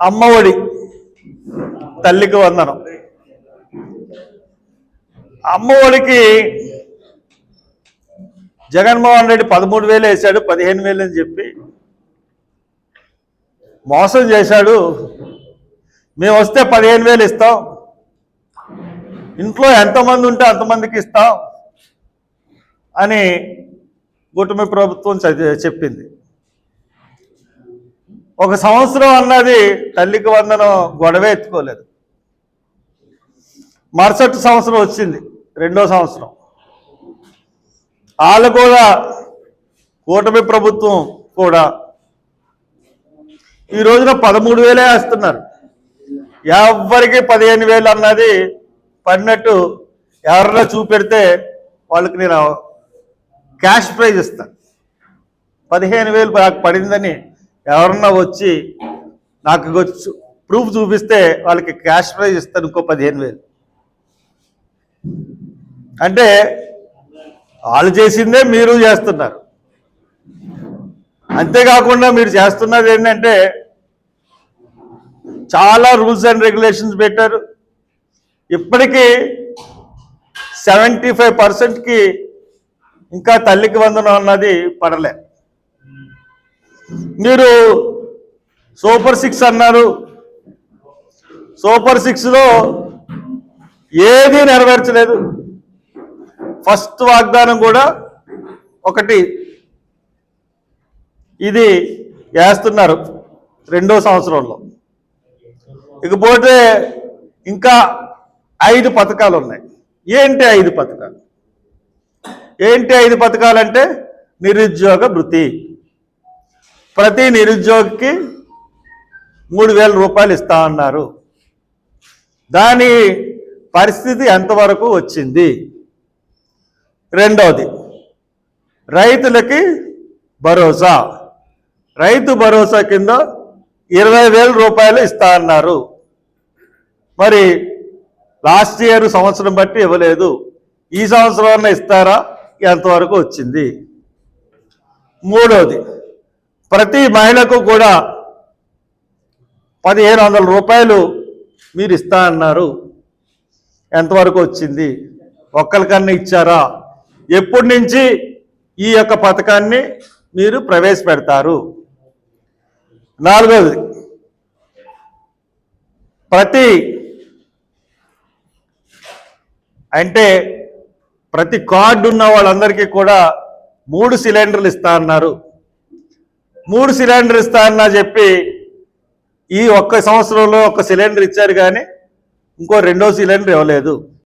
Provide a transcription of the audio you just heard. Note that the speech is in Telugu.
అమ్మఒడి. తల్లికి వందనం. అమ్మఒడికి జగన్మోహన్ రెడ్డి పదమూడు వేలు వేశాడు పదిహేను వేలు అని చెప్పి మోసం చేశాడు. మేము వస్తే పదిహేను వేలు ఇస్తాం. ఇంట్లో ఎంతమంది ఉంటే అంతమందికి ఇస్తాం అని కూటమి ప్రభుత్వం చెప్పింది. ఒక సంవత్సరం అన్నది తల్లికి వందనం గొడవే ఎత్తుకోలేదు. మరుసటి సంవత్సరం వచ్చింది రెండో సంవత్సరం. వాళ్ళు కూడా కూటమి ప్రభుత్వం కూడా ఈ రోజున పదమూడు వేలే వేస్తున్నారు. ఎవరికి పదిహేను వేలు అన్నది పడినట్టు ఎవరన్నా చూపెడితే వాళ్ళకి నేను క్యాష్ ప్రైజ్ ఇస్తాను. పదిహేను వేలు నాకు పడిందని ఎవరన్నా వచ్చి నాకు వచ్చి ప్రూఫ్ చూపిస్తే వాళ్ళకి క్యాష్ ప్రైజ్ ఇస్తాను ఇంకో పదిహేను వేలు. అంటే వాళ్ళు చేసిందే మీరు చేస్తున్నారు. అంతేకాకుండా మీరు చేస్తున్నది ఏంటంటే చాలా రూల్స్ అండ్ రెగ్యులేషన్స్ పెట్టారు. ఇప్పటికీ సెవెంటీ ఫైవ్ పర్సెంట్కి ఇంకా తల్లికి వందనం అన్నది పడలే. మీరు సూపర్ సిక్స్ అన్నారు. సూపర్ సిక్స్లో ఏదీ నెరవేర్చలేదు. ఫస్ట్ వాగ్దానం కూడా ఒకటి. ఇది వేస్తున్నారు రెండో సంవత్సరంలో. ఇకపోతే ఇంకా ఐదు పథకాలు ఉన్నాయి. ఏంటి ఐదు పథకాలు? ఏంటి ఐదు పథకాలంటే నిరుద్యోగ భృతి ప్రతి నిరుద్యోగికి మూడు వేల రూపాయలు ఇస్తా అన్నారు. దాని పరిస్థితి ఎంతవరకు వచ్చింది? రెండవది రైతులకి భరోసా. రైతు భరోసా కింద ఇరవై వేల రూపాయలు ఇస్తా అన్నారు. మరి లాస్ట్ ఇయర్ సంవత్సరం బట్టి ఇవ్వలేదు. ఈ సంవత్సరం ఇస్తారా? ఎంతవరకు వచ్చింది? మూడవది ప్రతి మహిళకు కూడా పదిహేను వందల రూపాయలు మీరు ఇస్తా అన్నారు. ఎంతవరకు వచ్చింది? ఒక్కరికన్నా ఇచ్చారా? ఎప్పటి నుంచి ఈ యొక్క పథకాన్ని మీరు ప్రవేశపెడతారు? నాలుగవది ప్రతి అంటే ప్రతి కార్డు ఉన్న వాళ్ళందరికీ కూడా మూడు సిలిండర్లు ఇస్తా అన్నారు. మూడు సిలిండర్ ఇస్తానని చెప్పి ఈ ఒక్క సంవత్సరంలో ఒక సిలిండర్ ఇచ్చారు కానీ ఇంకో రెండో సిలిండర్ ఇవ్వలేదు.